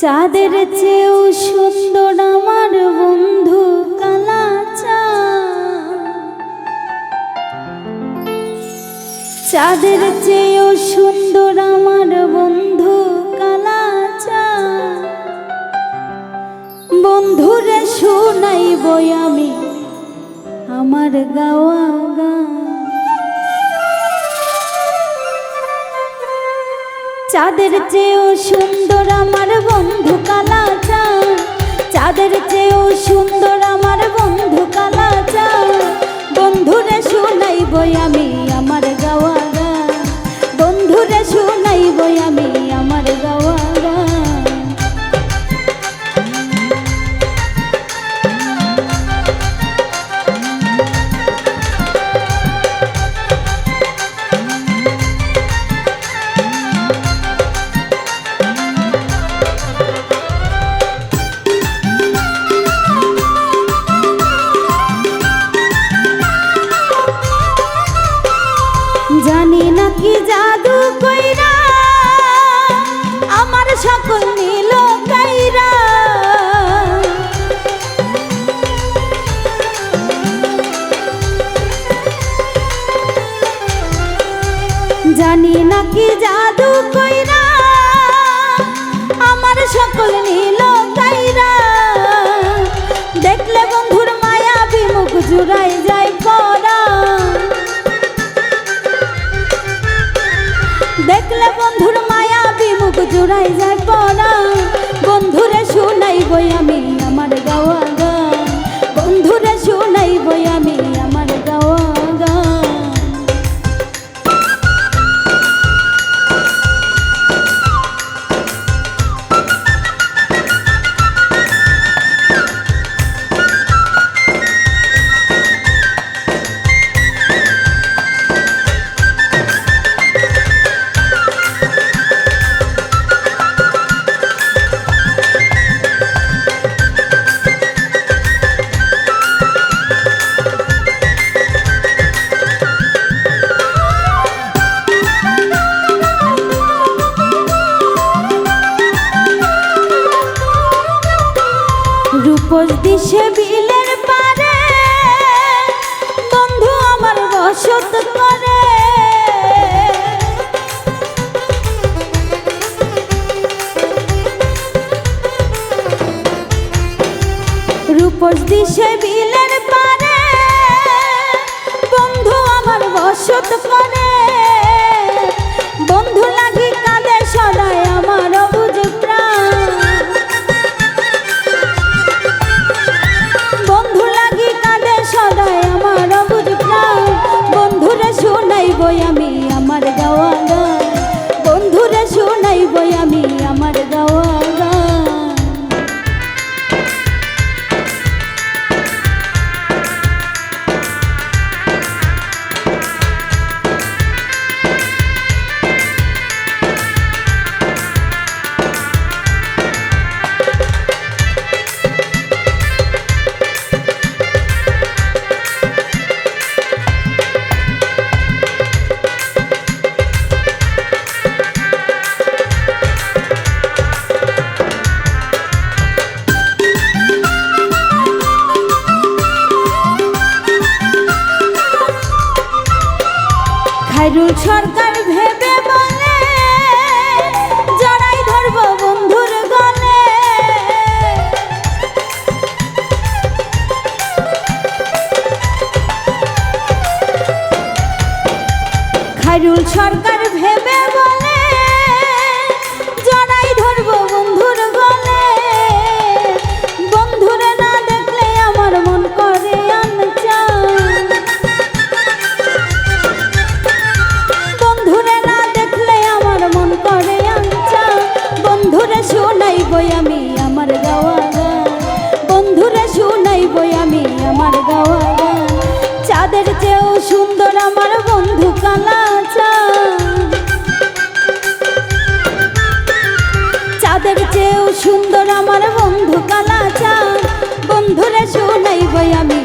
চাঁদের চেয়েও সুন্দর আমার বন্ধু কালা চাঁদের চেয়েও সুন্দর আমার বন্ধু কালা বন্ধুরে শুনাই বই আমি আমার গাওয়া গান। চাঁদের চেয়েও সুন্দর আমার বন্ধু কালা চাঁদ চাঁদের চেয়েও সুন্দর আমার বন্ধু কালা চাঁদ কি জাদু জুড়াই যায় পড়া বন্ধুরে দিশে বিলের পারে, বন্ধু আমার বসত করে। রূপস দিশে বিলের পারে, বন্ধু আমার বসত করে। বন্ধু লাগি কাঁদে খাইরুল সরকার ভেবে বলে জড়াই ধরব বন্ধুর গলে। সরকার ভেবে বলে সুন্দর আমার বন্ধু কালা চাঁদ চাঁদের চেয়েও সুন্দর আমার বন্ধু কালা চাঁদ বন্ধুরে শুনাই বই আমি